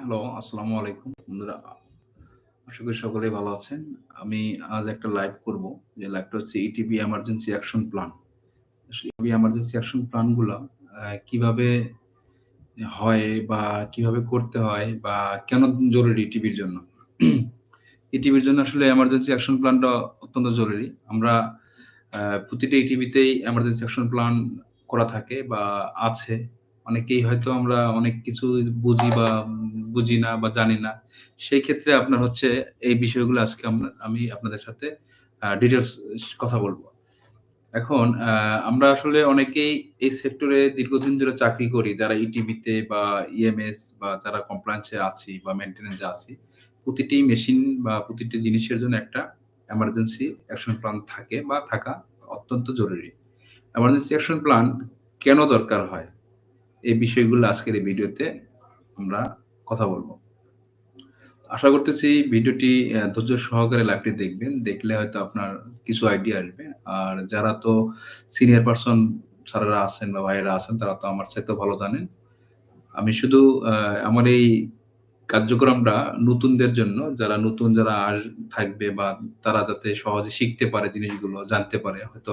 Hello, আসসালামু আলাইকুম বন্ধুরা। আশা করি সকলেই ভালো আছেন। আমি আজ একটা লাইভ করব। যে লাইভটা হচ্ছে ETV emergency action plan. ETV emergency action প্ল্যানগুলা কীভাবে হয় বা কীভাবে করতে হয় বা কেন জরুরি টিভির জন্য? ইটিভির জন্য আসলে এমার্জেন্সি অ্যাকশন প্ল্যানটা অত্যন্ত জরুরি। আমরা প্রতিটা ইটিভিতেই এমার্জেন্সি অ্যাকশন প্ল্যান করা থাকে বা আছে। অনেকেই হয়তো আমরা অনেক কিছু বুঝি বা বুঝি না বা জানি না। সেই ক্ষেত্রে আপনার হচ্ছে এই বিষয়গুলো আজকে আমি আপনাদের সাথে ডিটেলস কথা বলব এখন আমরা আসলে অনেকেই এই সেক্টরে দীর্ঘদিন ধরে চাকরি করি। যারা ইটিভিতে বা ইএমএস বা যারা কমপ্লায়েন্স আছি বা মেইনটেন্যান্স এ আছি। প্রতিটি মেশিন বা প্রতিটি জিনিসের জন্য একটা এমার্জেন্সি অ্যাকশন প্ল্যান থাকে বা থাকা অত্যন্ত জরুরি। এমার্জেন্সি অ্যাকশন প্ল্যান কেন দরকার হয়? এই বিষয়গুলো আজকের এই ভিডিওতে আমরা কথা বলব আশা করতেছি ভিডিওটি ধৈর্য সহকারে লাইভটি দেখবেন। দেখলে হয়তো আপনার কিছু আইডিয়া আসবে। আর যারা তো সিনিয়র পারসন স্যারেরা আছেন বা ভাইয়েরা আছেন, তারা তো আমার চাইতে ভালো জানেন। আমি শুধু আমার এই কার্যক্রমটা নতুনদের জন্য, যারা নতুন যারা থাকবে বা তারা যাতে সহজে শিখতে পারে জিনিসগুলো, জানতে পারে। হয়তো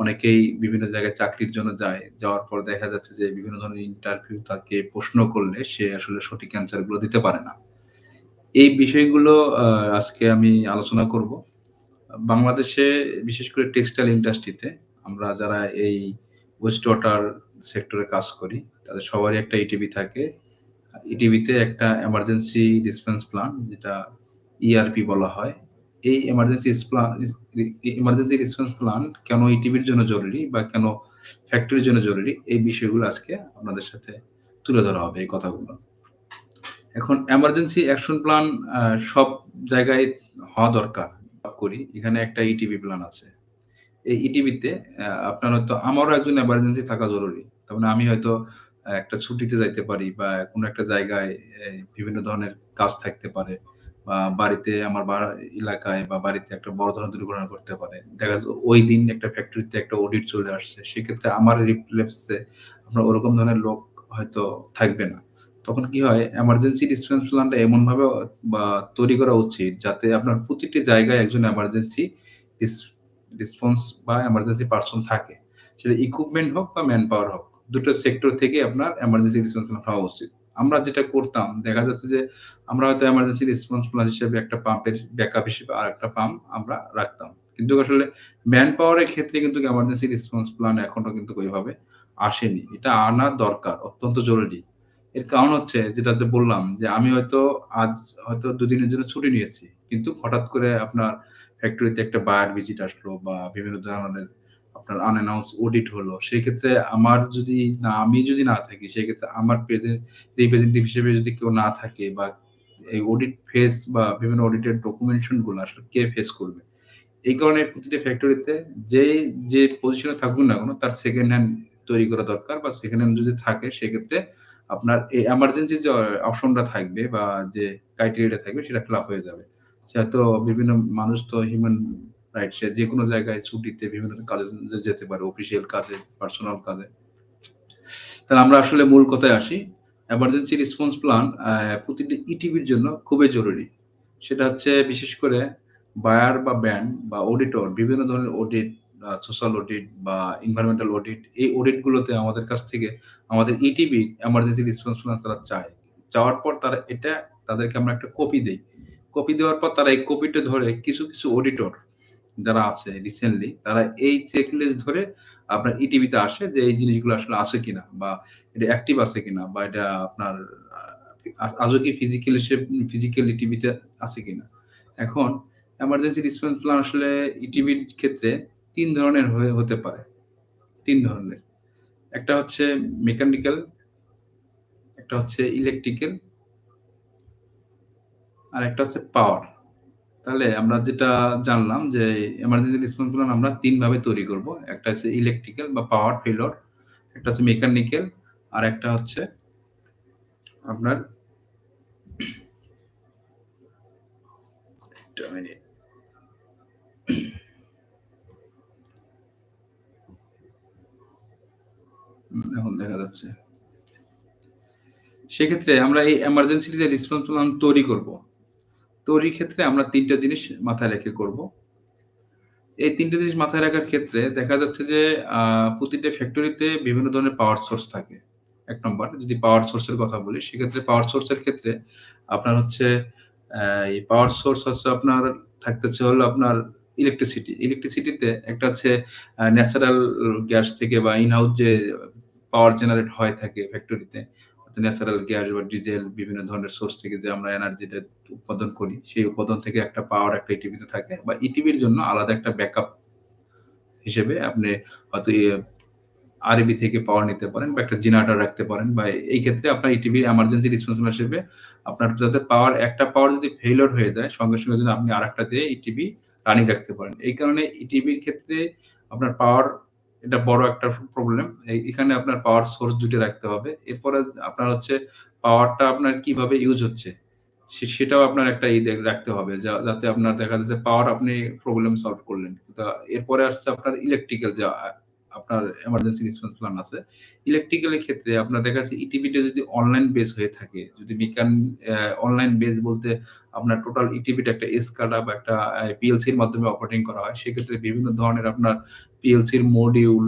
অনেকেই বিভিন্ন জায়গায় চাকরির জন্য যায়। যাওয়ার পর দেখা যাচ্ছে যে বিভিন্ন ধরনের ইন্টারভিউ তাকে প্রশ্ন করলে সে আসলে সঠিক অ্যান্সারগুলো দিতে পারে না। এই বিষয়গুলো আজকে আমি আলোচনা করব। বাংলাদেশে বিশেষ করে টেক্সটাইল ইন্ডাস্ট্রিতে আমরা যারা এই ওয়েস্ট ওয়াটার সেক্টরে কাজ করি, তাদের সবারই একটা ইটিভি থাকে। ইটিভিতে একটা এমার্জেন্সি ডিসপেন্স প্ল্যান যেটা ইআরপি বলা হয়। এই এমার্জেন্সি প্লা ই এমার্জেন্সি রেসপন্স প্ল্যান কেন ইটিভির জন্য জরুরি বা কেন ফ্যাক্টরির জন্য জরুরি? এই বিষয়গুলো আজকে আপনাদের সাথে তুলে ধরা হবে এই কথাগুলো। এখন এমার্জেন্সি অ্যাকশন প্ল্যান সব জায়গায় হওয়া দরকার। করি। এখানে একটা ইটিভি প্ল্যান আছে। এই ইটিভিতে আপনার হয়তো আমারও একজন এমার্জেন্সি থাকা জরুরি। তার মানে আমি হয়তো একটা ছুটিতে যাইতে পারি বা কোনো একটা জায়গায় বিভিন্ন ধরনের কাজ থাকতে পারে। বা বাড়িতে আমার এলাকায় বা বাড়িতে একটা বড় ধরনের দুর্ঘটনা করতে পারে। দেখা যাচ্ছে ওই দিন একটা ফ্যাক্টরিতে একটা অডিট চলে আসছে। সেক্ষেত্রে আমার রিপ্লেসে আপনার ওরকম ধরনের লোক হয়তো থাকবে না। তখন কি হয় এমার্জেন্সি রেসপন্স প্ল্যানটা এমনভাবে বা তৈরি করা উচিত যাতে আপনার প্রতিটি জায়গায় একজন এমার্জেন্সি রিস রেসপন্স বা এমার্জেন্সি পার্সন থাকে। সেটা ইকুইপমেন্ট হোক বা ম্যান পাওয়ার হোক। দুটো সেক্টর থেকে আপনার এমার্জেন্সি রেসপন্স প্ল্যান হওয়া উচিত। আমরা যেটা করতাম দেখা যাচ্ছে যে আমরা হয়তো এমার্জেন্সি রেসপন্স প্ল্যান হিসেবে একটা পাম্পের ব্যাকআপ হিসেবে আর একটা পাম্প আমরা রাখতাম। কিন্তু আসলে ম্যান পাওয়ারের ক্ষেত্রে কিন্তু এমার্জেন্সি রেসপন্স প্ল্যান এখনও কিন্তু ওইভাবে আসেনি। এটা আনা দরকার, অত্যন্ত জরুরি। এর কারণ হচ্ছে যেটা যে বললাম যে আমি হয়তো আজ হয়তো দুদিনের জন্য ছুটি নিয়েছি। কিন্তু হঠাৎ করে আপনার ফ্যাক্টরিতে একটা বায়ার ভিজিট আসলো বা বিভিন্ন ধরনের আপনার আনঅ্যানাউন্স অডিট হলো। সেক্ষেত্রে আমার যদি না, আমি যদি না থাকি, সেক্ষেত্রে আমার প্রেজে রিপ্রেজেন্টেটিভ হিসেবে যদি কেউ না থাকে বা এই অডিট ফেস বা বিভিন্ন অডিটের ডকুমেন্টেশনগুলো আসলে কে ফেস করবে? এই কারণে প্রতিটি ফ্যাক্টরিতে যেই যে পজিশনে থাকুক না কেন, তার সেকেন্ড হ্যান্ড তৈরি করা দরকার বা সেকেন্ড হ্যান্ড যদি থাকে, সেক্ষেত্রে আপনার এই এমার্জেন্সি যে অপশনটা থাকবে বা যে ক্রাইটেরিয়াটা থাকবে, সেটা ফিল হয়ে যাবে। সে হয়তো বিভিন্ন মানুষ তো হিউম্যান রাইট সে যেকোনো জায়গায় ছুটিতে বিভিন্ন কাজে যেতে পারে, অফিসিয়াল কাজে, পার্সোনাল কাজে। তাহলে আমরা আসলে মূল কথায় আসি। এমার্জেন্সি রেসপন্স প্ল্যান প্রতিটি ইটিভির জন্য খুবই জরুরি। সেটা হচ্ছে বিশেষ করে বায়ার বা ব্যান্ড বা অডিটর বিভিন্ন ধরনের অডিট, সোশ্যাল অডিট বা এনভায়রনমেন্টাল অডিট এই অডিট গুলোতে আমাদের কাছ থেকে আমাদের ইটিভি এমার্জেন্সি রেসপন্স প্ল্যান তারা চায়। চাওয়ার পর তারা এটা তাদেরকে আমরা একটা কপি দেই। কপি দেওয়ার পর তারা এই কপিটা ধরে কিছু, কিছু অডিটর যারা আছে রিসেন্টলি তারা এই চেকলিস্ট ধরে আপনার ইটিভিতে আসে যে এই জিনিসগুলো আসলে আছে কিনা বা এটা অ্যাক্টিভ আছে কিনা বা এটা আপনার আজও কি ফিজিক্যালি সে ফিজিক্যাল ইটিভিতে আছে কিনা। এখন এমার্জেন্সি রেসপন্স প্ল্যান আসলে ইটিভির ক্ষেত্রে তিন ধরনের হয়ে, হতে পারে। তিন ধরনের। একটা হচ্ছে মেকানিক্যাল একটা হচ্ছে ইলেকট্রিক্যাল আর একটা হচ্ছে পাওয়ার। তাহলে আমরা যেটা জানলাম যে এমার্জেন্সি রেসপন্স প্ল্যান আমরা ৩ ভাবে তৈরি করব। একটা হচ্ছে ইলেকট্রিক্যাল বা পাওয়ার ফেইলিউর, একটা হচ্ছে মেকানিক্যাল আরেকটা হচ্ছে আপনার একটা। এখন দেখা যাচ্ছে। সেক্ষেত্রে আমরা এই এমার্জেন্সি যে রেসপন্স প্ল্যান তৈরি করব, তৈরির ক্ষেত্রে আমরা ৩ টা জিনিস মাথায় রেখে করব। এই ৩ টে জিনিস মাথায় রাখার ক্ষেত্রে দেখা যাচ্ছে যে প্রতিটা ফ্যাক্টরিতে বিভিন্ন ধরনের পাওয়ার সোর্স থাকে। এক নম্বর যদি পাওয়ার সোর্সের কথা বলি, সেক্ষেত্রে পাওয়ার সোর্সের ক্ষেত্রে আপনার হচ্ছে এই পাওয়ার সোর্স হচ্ছে আপনার থাকতেছে হলো আপনার ইলেকট্রিসিটি। ইলেকট্রিসিটিতে একটা হচ্ছে ন্যাচারাল গ্যাস থেকে বা ইন হাউস যে পাওয়ার জেনারেট হয় থাকে ফ্যাক্টরিতে, ন্যাচারাল গ্যাস বা ডিজেল বিভিন্ন ধরনের সোর্স থেকে যে আমরা এনার্জিটা উৎপাদন করি, সেই উৎপাদন থেকে একটা পাওয়ার একটা ইটিভিতে থাকে বা ইটিভির জন্য আলাদা একটা ব্যাকআপ হিসেবে আপনি হয়তো ইয়ে আরইবি থেকে পাওয়ার নিতে পারেন বা একটা জেনারেটর রাখতে পারেন বা এই ক্ষেত্রে আপনার ইটিভির এমার্জেন্সি রেসপন্স হিসেবে আপনার যাতে পাওয়ার একটা পাওয়ার যদি ফেইলিউর হয়ে যায়, সঙ্গে, সঙ্গে যদি আপনি আর একটা দিয়ে ইটিভি রানিং রাখতে পারেন। এই কারণে ইটিভির ক্ষেত্রে আপনার পাওয়ার এটা বড় একটা প্রবলেম। এখানে আপনার পাওয়ার সোর্স ২ টা রাখতে হবে। এরপরে আপনার হচ্ছে পাওয়ারটা আপনার কীভাবে ইউজ হচ্ছে, সেটাও আপনার একটা ই রাখতে হবে। যাতে আপনার দেখা যাচ্ছে পাওয়ার আপনি প্রবলেম সলভ করলেন। তা এরপরে আসছে আপনার ইলেকট্রিক্যাল যা আপনার এমার্জেন্সি রেসপন্স প্ল্যান আছে। ইলেকট্রিক্যাল এর ক্ষেত্রে আপনার দেখা যাচ্ছে ইটিভিটা যদি অনলাইন বেস হয়ে থাকে, যদি মেকান অনলাইন বেস বলতে আপনার টোটাল ইটিভিটা একটা SCADA বা একটা পিএলসির মাধ্যমে অপারেটিং করা হয়। সেক্ষেত্রে বিভিন্ন ধরনের আপনার পিএলসির মডিউল,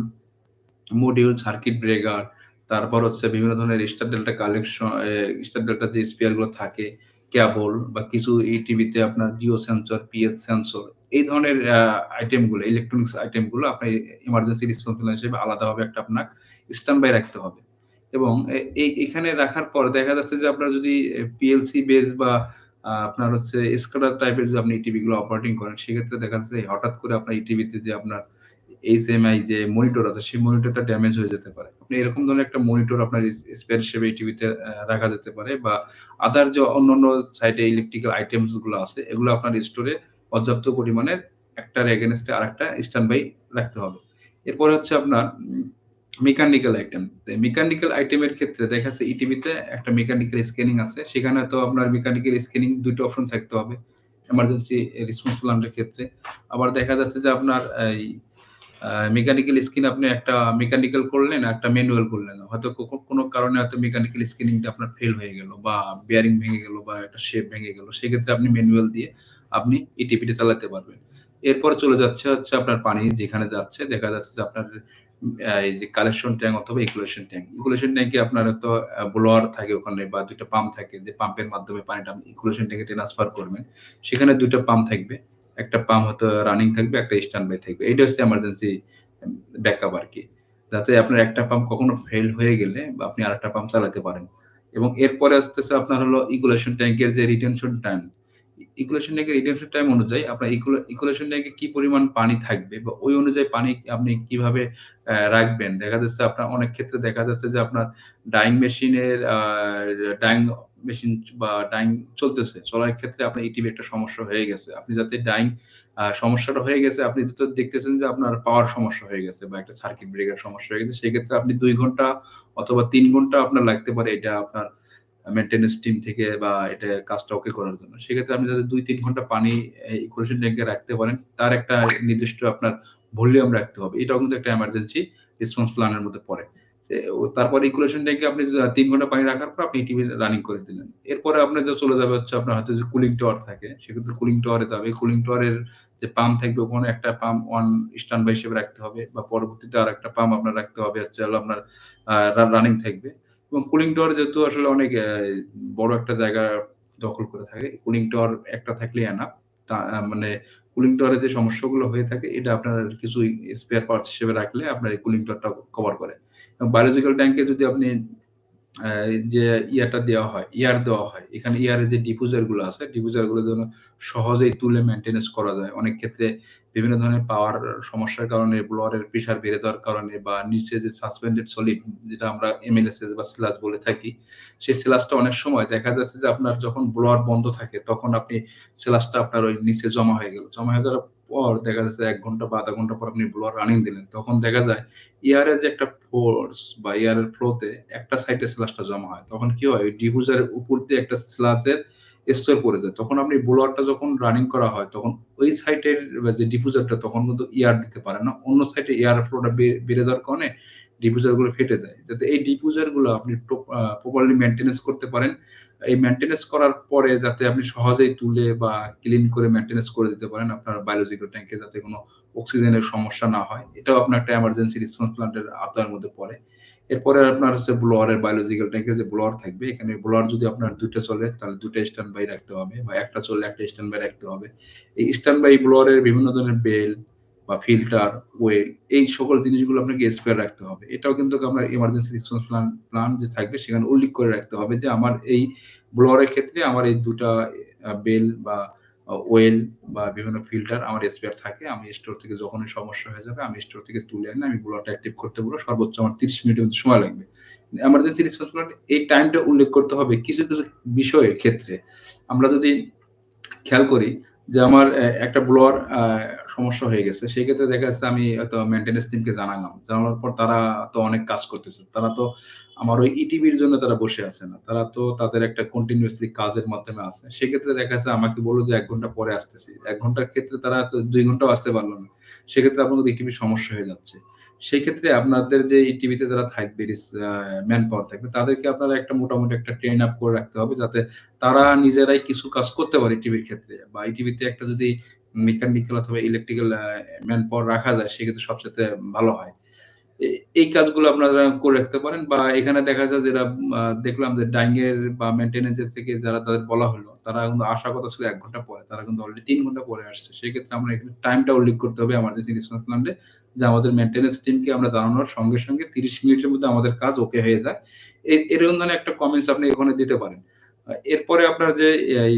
মডিউল, সার্কিট ব্রেকার, তারপর হচ্ছে বিভিন্ন ধরনের star delta collection star delta যে স্পেয়ারগুলো থাকে, কেবল বা কিছু এই টিভিতে আপনার ডিও সেন্সর, পিএস সেন্সর এই ধরনের আইটেমগুলো ইলেকট্রনিক্স আইটেমগুলো আপনি এমার্জেন্সি রেসপন্স প্ল্যান হিসেবে আলাদাভাবে একটা আপনার স্ট্যান্ড বাই রাখতে হবে। এবং এই এখানে রাখার পর দেখা যাচ্ছে যে আপনার যদি পিএলসি বেস বা আপনার হচ্ছে SCADA টাইপের যে আপনি ইটিভি গুলো অপারেটিং করেন, সেক্ষেত্রে দেখা যাচ্ছে হঠাৎ করে আপনার ইটিভিতে যে আপনার এইচএমআই যে মনিটর আছে, সেই মনিটরটা ড্যামেজ হয়ে যেতে পারে। আপনি এরকম ধরনের একটা মনিটর আপনার স্পেয়ার হিসেবে ইটিভিতে অ্যা রাখা যেতে পারে বা আদার যে অন্যান্য সাইডে ইলেকট্রিক্যাল আইটেমসগুলো আছে, এগুলো আপনার স্টোরে পর্যাপ্ত পরিমাণের একটার এগেইনস্ট এ আরেকটা স্ট্যান্ড বাই রাখতে হবে। এরপরে হচ্ছে আপনার মেকানিক্যাল আইটেম। মেকানিক্যাল আইটেমের ক্ষেত্রে দেখা যাচ্ছে ইটিভিতে একটা মেকানিক্যাল স্ক্যানিং আছে। সেখানে তো আপনার মেকানিক্যাল স্ক্যানিং দুটো অপশন থাকতে হবে। এমার্জেন্সি রেসপন্স প্ল্যান এর ক্ষেত্রে। আবার দেখা যাচ্ছে যে আপনার এই মেকানিক্যাল স্ক্যান আপনি একটা মেকানিক্যাল করলেন, একটা ম্যানুয়াল করলেন। হয়তো কোনো কারণে হয়তো মেকানিক্যাল স্ক্যানিংটা আপনার ফেল হয়ে গেল বা বেয়ারিং ভেঙে গেল বা একটা শেপ ভেঙে গেল। সেক্ষেত্রে আপনি ম্যানুয়াল দিয়ে আপনি ইটিভিটা চালাতে পারবেন। এরপর চলে যাচ্ছে হচ্ছে আপনার পানি যেখানে যাচ্ছে দেখা যাচ্ছে যে আপনার এই যে কালেকশন ট্যাঙ্ক অথবা ইকুলেশন ট্যাঙ্ক ইকুলেশন ট্যাংকে আপনার আ ব্লোয়ার থাকে ওখানে বা ২ টা পাম্প থাকে যে পাম্পের মাধ্যমে পানিটা আপনি ইকুয়েশন ট্যাংকে ট্রান্সফার করবেন। সেখানে দুইটা পাম্প থাকবে। একটা পাম্প হয়তো রানিং থাকবে, একটা স্ট্যান্ড বাই থাকবে। এইটা হচ্ছে এমার্জেন্সি এম আর কি যাতে আপনার একটা পাম্প কখনো ফেল হয়ে গেলে বা আপনি আরেকটা পাম্প চালাতে পারেন। এবং এরপরে আসতেছে আপনার হলো ইকুলেশন ট্যাঙ্কের যে রিটেনশন টাইম। ইকুলেশন ট্যাঙ্কের রিটেনশন টাইম অনুযায়ী আপনার ইকুয়ে ইকুয়েশন ট্যাংকে কি পরিমাণ পানি থাকবে বা ওই অনুযায়ী পানি আপনি কীভাবে রাখবেন। দেখা যাচ্ছে আপনার অনেক ক্ষেত্রে দেখা যাচ্ছে যে আপনার ডাইং মেশিনের ডাইং মেশিন বা ডাইং চলতেছে। চলার ক্ষেত্রে আপনার ইটিভি একটা সমস্যা হয়ে গেছে। আপনি যাতে ডাইং সমস্যাটা হয়ে গেছে, আপনি যেহেতু দেখতেছেন যে আপনার পাওয়ার সমস্যা হয়ে গেছে বা একটা সার্কিট ব্রেকার সমস্যা হয়ে গেছে। সেক্ষেত্রে আপনি দুই ঘণ্টা অথবা তিন ঘণ্টা আপনার লাগতে পারে এটা আপনার আ মেইনটেন্যান্স টিম থেকে বা এটা কাজটা ওকে করার জন্য। সেক্ষেত্রে আপনি যাতে ২-৩ ঘণ্টা পানি এই ইকুয়েশন ট্যাংকে রাখতে পারেন, তার একটা নির্দিষ্ট আপনার ভলিউম রাখতে হবে। এটাও কিন্তু একটা এমার্জেন্সি রেসপন্স প্ল্যানের মধ্যে পড়ে। এ ও তারপরে আপনি তিন ঘণ্টা পানি রাখার পর আপনি টিভি রানিং করে দিলেন। এরপরে আপনার যে চলে যাবে হচ্ছে আপনার হয়তো যে কুলিং টাওয়ার থাকে, সেক্ষেত্রে কুলিং টাওয়ারে যাবে। কুলিং টাওয়ারের যে পাম্প থাকবে ওখানে একটা পাম্প অন স্ট্যান্ড বাই হিসেবে রাখতে হবে বা পরবর্তীতে আরেকটা পাম্প আপনার রাখতে হবে হচ্ছে আপনার রানিং থাকবে। এবং কুলিং টাওয়ার যেহেতু আসলে অনেক বড় একটা জায়গা দখল করে থাকে, কুলিং টাওয়ার একটা থাকলেই এনাফ। তা মানে কুলিং টাওয়ারে যে সমস্যাগুলো হয়ে থাকে এটা আপনার কিছু স্পেয়ার পার্টস হিসেবে রাখলে আপনার এই কুলিং টাওয়ারটা কভার করে। বায়োলজিক্যাল ট্যাংকে যদি আপনি যে ইয়াটা দেওয়া হয়, এয়ার দেওয়া হয়। এখানে এয়ারের যে ডিফিউজারগুলো আছে, ডিফিউজারগুলো যেন সহজেই তুলে মেইনটেন্যান্স করা যায়। অনেক ক্ষেত্রে বিভিন্ন ধরনের পাওয়ার সমস্যার কারণে ব্লোয়ারের প্রেশার বেড়ে যাওয়ার কারণে বা নিচে যে সাসপেন্ডেড সলিড যেটা আমরা এমএলএসএস বা স্লাজ বলে থাকি, সেই স্লাজটা অনেক সময় দেখা যাচ্ছে যে আপনার যখন ব্লোয়ার বন্ধ থাকে তখন আপনি স্লাজটা আপনার ওই নিচে জমা হয়ে গেল। জমা হয়ে যাওয়ার পর দেখা যাচ্ছে এক ঘণ্টা বা আধা ঘণ্টা পর আপনি ব্লোয়ার রানিং দিলেন। তখন দেখা যায় এয়ারের যে একটা ফোর্স বা এয়ারের ফ্লোতে একটা সাইডে স্ল্যাশটা জমা হয়। তখন কি হয়? ওই ডিফিউজারের উপর দিয়ে একটা স্ল্যাশের স্টোর পড়ে যায়। তখন আপনি ব্লোয়ারটা যখন রানিং করা হয়, তখন ওই সাইডের যে ডিফিউজারটা তখন কিন্তু ইয়ার দিতে পারে না। অন্য সাইডে এয়ার ফ্লোটা বেড়ে যাওয়ার কারণে ডিফিউজারগুলো ফেটে যায়। যাতে এই ডিফিউজারগুলো আপনি প্রপারলি মেইনটেন্যান্স করতে পারেন। এই মেইনটেন্যান্স করার পরে যাতে আপনি সহজেই তুলে বা ক্লিন করে মেইনটেন্যান্স করে দিতে পারেন আপনার বায়োলজিক্যাল ট্যাঙ্কে যাতে কোনো অক্সিজেনের সমস্যা না হয়। এটাও আপনার একটা এমার্জেন্সি রেসপন্স প্ল্যান্টের আওতার মধ্যে পড়ে। এরপরে আপনার হচ্ছে ব্লোয়ারের বায়োলজিক্যাল ট্যাংকের যে ব্লোয়ার থাকবে, এখানে ব্লোয়ার যদি আপনার ২ টা চলে তাহলে ২ টা স্ট্যান্ড বাই রাখতে হবে বা ১ টা চললে ১ স্ট্যান্ড বাই রাখতে হবে। এই স্ট্যান্ড বাই ব্লোয়ারের বিভিন্ন ধরনের বেল বা ফিল্টার, ওয়েল এই সকল জিনিসগুলো আপনাকে স্পেয়ার রাখতে হবে। এটাও কিন্তু আপনার এমার্জেন্সি রেসপন্স প্ল্যান প্ল্যান যে থাকবে সেখানে উল্লেখ করে রাখতে হবে যে আমার এই ব্লোয়ারের ক্ষেত্রে আমার এই ২ টা আ বেল বা ওয়েল বা বিভিন্ন ফিল্টার আমার স্পেয়ার থাকে। আমি স্টোর থেকে যখনই সমস্যা হয়ে যাবে আমি স্টোর থেকে তুলে এনে আমি ব্লোয়ারটা অ্যাক্টিভ করতে বলব। সর্বোচ্চ আমার ৩০ মিনিটের মতো সময় লাগবে। এমার্জেন্সি রেসপন্স প্ল্যান এই টাইমটা উল্লেখ করতে হবে কিছু, কিছু বিষয়ের ক্ষেত্রে। আমরা যদি খেয়াল করি যে আমার একটা ব্লোয়ার সমস্যা হয়ে গেছে। সেক্ষেত্রে দেখা যাচ্ছে আমি হয়তো মেইনটেন্যান্স টিমকে জানালাম। জানানোর পর তারা তো অনেক কাজ করতেছে। তারা তো আমার ওই ইটিভির জন্য তারা বসে আছে না। তারা তো তাদের একটা কন্টিনিউয়াসলি কাজের মাধ্যমে আছে। সেক্ষেত্রে দেখা যাচ্ছে আমাকে বলল যে ১ ঘণ্টা পরে আসতেছি। ১ ঘণ্টার ক্ষেত্রে তারা ২ ঘন্টাও আসতে পারল না। সেক্ষেত্রে কিন্তু ইটিভির সমস্যা হয়ে যাচ্ছে। সেক্ষেত্রে আপনাদের যে ইটিভিতে যারা থাকবে ম্যান পাওয়ার থাকবে, তাদেরকে আপনারা একটা মোটামুটি একটা ট্রেন আপ করে রাখতে হবে, যাতে তারা নিজেরাই কিছু কাজ করতে পারে ইটিভির ক্ষেত্রে। বা ইটিভিতে একটা যদি মেকানিক্যাল অথবা ইলেকট্রিক্যাল ম্যান পাওয়ার রাখা যায় সেক্ষেত্রে সবচাইতে ভালো হয়। এই কাজগুলো আপনারা করে রাখতে পারেন বা এখানে দেখা যায় যেটা দেখলাম যে ডাইং এর বা মেইনটেন্যান্স এর থেকে যারা তাদের বলা হলো, তারা কিন্তু আসার কথা ছিল এক ঘণ্টা পরে। তারা কিন্তু অলরেডি তিন ঘণ্টা পরে আসছে। সেক্ষেত্রে আমরা এখানে টাইমটা উল্লেখ করতে হবে আমাদের রেসপন্স প্ল্যান্টে যে আমাদের মেইনটেন্যান্স টিমকে আমরা জানানোর সঙ্গে, সঙ্গে ৩০ মিনিটের মধ্যে আমাদের কাজ ওকে হয়ে যায়। এরকম ধরনের একটা কমেন্টস আপনি ওখানে দিতে পারেন। এরপরে আপনার যে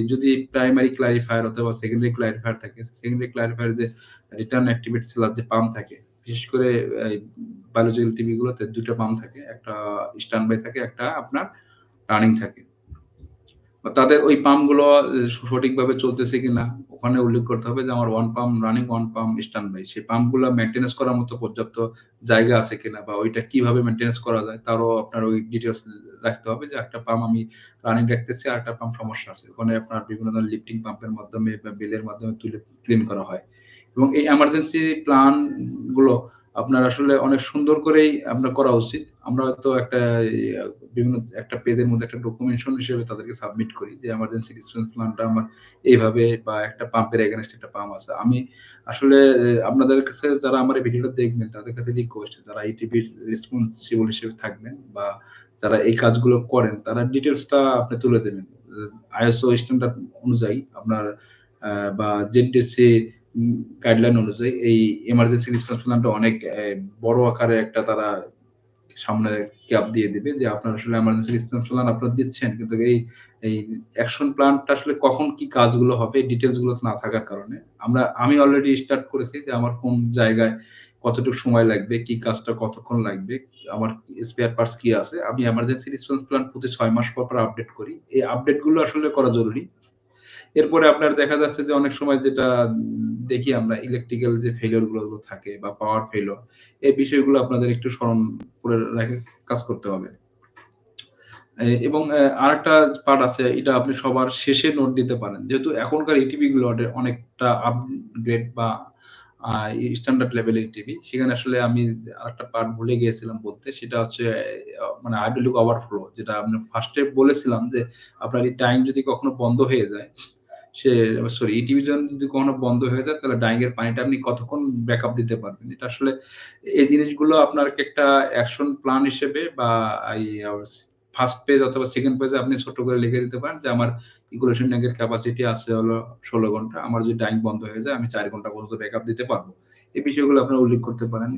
যদি প্রাইমারি ক্লারিফায়ার অথবা সেকেন্ডারি ক্লারিফায়ার থাকে, সেকেন্ডারি ক্লারিফায়ার যে রিটার্ন অ্যাক্টিভেট সেলার যে পাম্প থাকে, বিশেষ করে বায়োলজিক্যাল টিভিগুলোতে দুটো ২ পাম্প থাকে। একটা স্ট্যান্ড বাই থাকে, একটা আপনার রানিং থাকে। তাদের ওই পাম্পগুলো সঠিকভাবে চলতেছে কিনা ওখানে উল্লেখ করতে হবে যে আমার one pump running, one pump standby. সেই পাম্পগুলা মেইনটেন্যান্স করার মতো পর্যাপ্ত জায়গা আছে কিনা বা ওইটা কীভাবে মেইনটেন্যান্স করা যায় তারও আপনার ওই ডিটেলস রাখতে হবে যে একটা পাম্প আমি রানিং রাখতেছি, আর একটা পাম্প সমস্যা আছে। ওখানে আপনার বিভিন্ন ধরনের লিফটিং পাম্পের মাধ্যমে বা বেলের মাধ্যমে তুলে ক্লিন করা হয়। এবং এই এমার্জেন্সি প্ল্যানগুলো আপনার আসলে অনেক সুন্দর করেই আপনার করা উচিত। আমরা হয়তো একটা, বিভিন্ন একটা পেজের মধ্যে একটা ডকুমেন্টেশন হিসেবে তাদেরকে সাবমিট করি যে এমার্জেন্সি রেসপন্স প্ল্যানটা আমার এইভাবে বা একটা পাম্পের এগেনস্ট একটা পাম্প আছে। আমি আসলে, আপনাদের কাছে যারা আমার এই ভিডিওটা দেখবেন, তাদের কাছে রিকোয়েস্ট যারা ইটিভির রেসপন্সিবল হিসেবে থাকবেন বা যারা এই কাজগুলো করেন, তারা ডিটেলসটা আপনি তুলে দেবেন। আইএসও স্ট্যান্ডার্ড অনুযায়ী আপনার বা উম গাইডলাইন অনুযায়ী এই এমার্জেন্সি রেসপন্স প্ল্যানটা অনেক বড় আকারে একটা তারা সামনে ক্যাপ দিয়ে দিবে যে আপনার আসলে এমার্জেন্সি রেসপন্স প্ল্যান আপনারা দিচ্ছেন। কিন্তু এই এই অ্যাকশন প্ল্যানটা আসলে কখন কি কাজগুলো হবে এই ডিটেইলসগুলো না থাকার কারণে আমরা আমি অলরেডি স্টার্ট করেছি যে আমার কোন জায়গায় কতটুকু সময় লাগবে, কি কাজটা কতক্ষণ লাগবে, আমার স্পেয়ার পার্টস কি আছে। আমি এমার্জেন্সি রেসপন্স প্ল্যান প্রতি ছয় মাস পর, পর আপডেট করি। এই আপডেটগুলো আসলে করা জরুরি। এরপরে আপনার দেখা যাচ্ছে যে অনেক সময় যেটা দেখি আমরা ইলেকট্রিক্যাল যে ফেইলিউরগুলো থাকে বা পাওয়ার ফেইলিউর এই বিষয়গুলো আপনাদের একটু স্মরণ করে রাখে কাজ করতে হবে। এবং আরেকটা পার্ট আছে এটা আপনি সবার শেষে নোট দিতে পারেন। যেহেতু এখনকার ইটিভি গুলো অনেকটা আপগ্রেড বা স্ট্যান্ডার্ড লেভেলের টিভি। সেখানে আসলে আমি আরেকটা পার্ট ভুলে গিয়েছিলাম বলতে। সেটা হচ্ছে মানে হাইড্রোলিক ওভারফ্লো যেটা আমি ফার্স্টে বলেছিলাম যে আপনার এই টাইম যদি কখনো বন্ধ হয়ে যায়, সে সরি ইটিভি যদি কখনো বন্ধ হয়ে যায়, তাহলে ডাইং এর পানিটা আপনি কতক্ষণ ব্যাকআপ দিতে পারবেন। এটা আসলে এই জিনিসগুলো আপনার একটা অ্যাকশন প্ল্যান হিসেবে বা এই ফার্স্ট পেজ অথবা সেকেন্ড পেজে আপনি ছোট করে লিখে দিতে পারেন যে আমার ইকুয়েশন ট্যাংকের ক্যাপাসিটি আছে হলো ১৬ ঘণ্টা। আমার যদি ডাইং বন্ধ হয়ে যায়, আমি চার ঘণ্টা পর্যন্ত ব্যাকআপ দিতে পারব এই বিষয়গুলো আপনারা উল্লেখ করতে পারেন।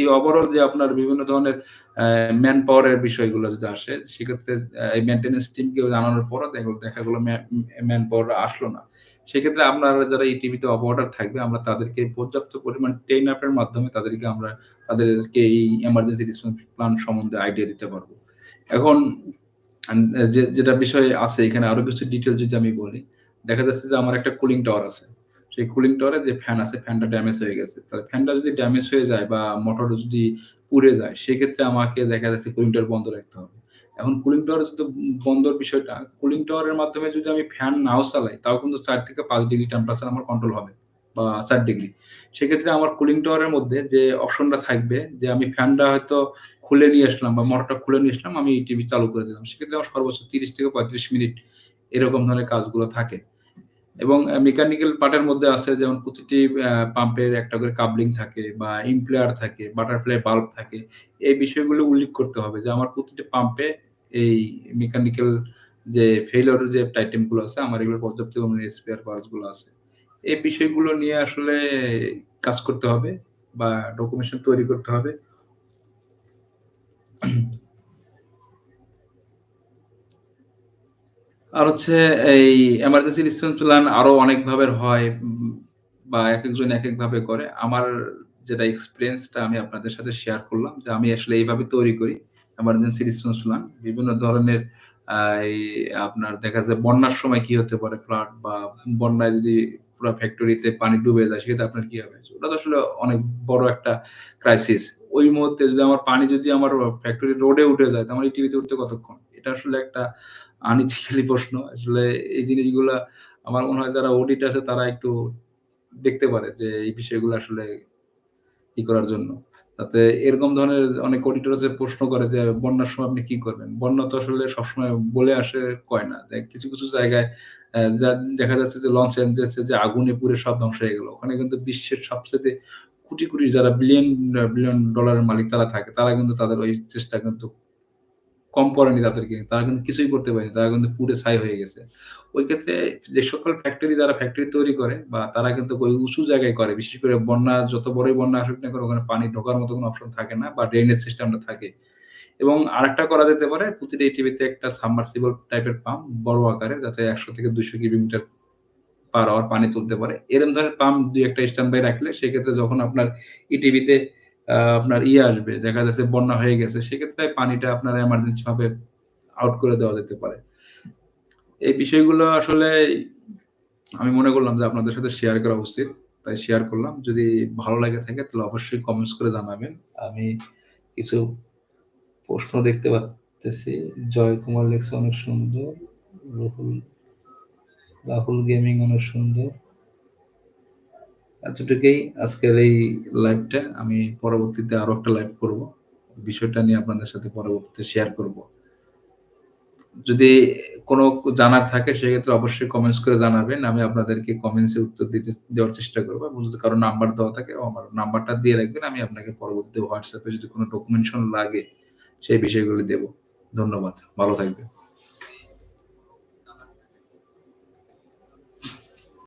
এই ওভারঅল যে আপনার বিভিন্ন ধরনের ম্যান পাওয়ার এর বিষয়গুলো যদি আসে সেক্ষেত্রে এই মেইনটেন্যান্স টিমকে জানানোর পরও দেখা গেল ম্যা ম্যান পাওয়ার আসলো না। সেক্ষেত্রে আপনারা যারা এই টিভিতে অপারেটর থাকবে আমরা তাদেরকে পর্যাপ্ত পরিমাণ ট্রেন আপ এর মাধ্যমে তাদেরকে আমরা তাদেরকে এই এমার্জেন্সি রেসপন্স প্ল্যান সম্বন্ধে আইডিয়া দিতে পারব এখন যেটা বিষয় আছে এখানে আরও কিছু ডিটেইল যদি আমি বলি, দেখা যাচ্ছে যে আমার একটা কুলিং টাওয়ার আছে। সেই কুলিং টাওয়ারে যে ফ্যান আছে ফ্যানটা ড্যামেজ হয়ে গেছে। তাহলে ফ্যানটা যদি ড্যামেজ হয়ে যায় বা মোটরটা যদি পুড়ে যায় সেক্ষেত্রে আমাকে দেখা যাচ্ছে কুলিং টাওয়ার বন্ধ রাখতে হবে। এখন কুলিং টাওয়ার যদি বন্ধর বিষয়টা কুলিং টাওয়ারের মাধ্যমে যদি আমি ফ্যান নাও চালাই তাও কিন্তু চার থেকে পাঁচ ডিগ্রি টেম্পারেচার আমার কন্ট্রোল হবে বা চার ডিগ্রি। সেক্ষেত্রে আমার কুলিং টাওয়ারের মধ্যে যে অপশনটা থাকবে যে আমি ফ্যানটা হয়তো খুলে নিয়ে আসলাম বা মোটরটা খুলে নিয়ে আসলাম, আমি টিভি চালু করে দিলাম। সেক্ষেত্রে আমার সর্বোচ্চ ৩০ থেকে ৩৫ মিনিট এরকম ধরনের কাজগুলো থাকে। এবং মেকানিক্যাল পার্টের মধ্যে আছে যেমন প্রতিটি পাম্পের একটা করে কাবলিং থাকে বা ইমপ্লেয়ার থাকে, বাটারফ্লাই বাল্ব থাকে। এই বিষয়গুলো উল্লেখ করতে হবে যে আমার প্রতিটি পাম্পে এই মেকানিক্যাল যে ফেইলিউর যে আইটেমগুলো আছে আমার এগুলো পর্যাপ্ত স্পেয়ার পার্টসগুলো আছে। এই বিষয়গুলো নিয়ে আসলে কাজ করতে হবে বা ডকুমেন্টেশন তৈরি করতে হবে। আর হচ্ছে এই এমার্জেন্সি প্ল্যান আরও অনেক ভাবের হয় বা একেকজন একেকভাবে করে। আমার যেটা এক্সপিরিয়েন্সটা আমি আপনাদের সাথে শেয়ার করলাম যে আমি আসলে এইভাবে তৈরি করি এমার্জেন্সি রেসপন্স প্ল্যান। বিভিন্ন ধরনের আপনার দেখা যায় বন্যার সময় কি হতে পারে ফ্লাড বা বন্যায় যদি পুরো ফ্যাক্টরিতে পানি ডুবে যায় সেক্ষেত্রে আপনার কি হবে? ওটা তো আসলে অনেক বড় একটা ক্রাইসিস। ওই মুহূর্তে যদি আমার পানি যদি আমার ফ্যাক্টরি রোডে উঠে যায়, তো আমার এই টিভিতে উঠতে কতক্ষণ? এটা আসলে একটা আনইথিক্যালি প্রশ্ন। আসলে এই জিনিসগুলা আমার মনে হয় যারা অডিট আছে তারা একটু দেখতে পারে যে এই বিষয়গুলো আসলে ই করার জন্য। তাতে এরকম ধরনের অনেক অডিটর আছে প্রশ্ন করে যে, "বন্যার সময় আপনি কি করবেন?" বন্যা তো আসলে সবসময় বলে আসে কয় না। কিছু, কিছু জায়গায় যা দেখা যাচ্ছে যে লঞ্চ এঞ্জেলস যে আগুনে পুড়ে সব ধ্বংস হয়ে গেল। ওখানে কিন্তু বিশ্বের সবচাইতে কোটি, কোটি যারা বিলিয়ন বিলিয়ন ডলারের মালিক তারা থাকে। তারা কিন্তু তাদের ওই চেষ্টা কিন্তু কম পড়েনি তাদেরকে। তারা কিন্তু কিছুই করতে পারেনি। তারা কিন্তু পুড়ে ছাই হয়ে গেছে। ওই ক্ষেত্রে যে সকল ফ্যাক্টরি যারা ফ্যাক্টরি তৈরি করে বা তারা কিন্তু ওই উঁচু জায়গায় করে। বিশেষ করে বন্যা, যত বড়ই বন্যা আসুক না করে ওখানে পানি ঢোকার মতো কোনো অপশন থাকে না বা ড্রেনেজ সিস্টেমটা থাকে। এবং আরেকটা করা যেতে পারে, প্রতিটা টিভিতে একটা সাবমার্সিবল টাইপের পাম্প বড় আকারে, যাতে ১০০ থেকে ২০০ কিলোমিটার পার আওয়ার পানি তুলতে পারে। এরকম ধরনের পাম্প ২ ১ টা স্ট্যান্ড বাই রাখলে, সেক্ষেত্রে যখন আপনার ইটিভিতে আপনার ইয়ে আসবে, দেখা যাচ্ছে বন্যা হয়ে গেছে। সেক্ষেত্রে পানিটা আপনার এমার্জেন্সি ভাবে আউট করে দেওয়া যেতে পারে। এই বিষয়গুলো আসলে আমি মনে করলাম যে আপনাদের সাথে শেয়ার করা উচিত। তাই শেয়ার করলাম। যদি ভালো লাগে থাকে তাহলে অবশ্যই কমেন্টস করে জানাবেন। আমি কিছু প্রশ্ন দেখতে পারতেছি। জয় কুমার লিখছে অনেক সুন্দর। রুহুল রাহুল গেমিং অনেক সুন্দর। এতটুকুই আজকের এই লাইভটা। আমি পরবর্তীতে আরও একটা লাইভ করব। বিষয়টা নিয়ে আপনাদের সাথে পরবর্তীতে শেয়ার করব। যদি কোনো জানার থাকে, সেক্ষেত্রে অবশ্যই কমেন্টস করে জানাবেন। আমি আপনাদেরকে কমেন্টস উত্তর দিতে, দেওয়ার চেষ্টা করব এবং যদি কারও নাম্বার দেওয়া থাকে আমার নাম্বারটা দিয়ে রাখবেন। আমি আপনাকে পরবর্তীতে হোয়াটসঅ্যাপে যদি কোনো ডকুমেন্টেশন লাগে, সেই বিষয়গুলো দেব। ধন্যবাদ। ভালো থাকবেন।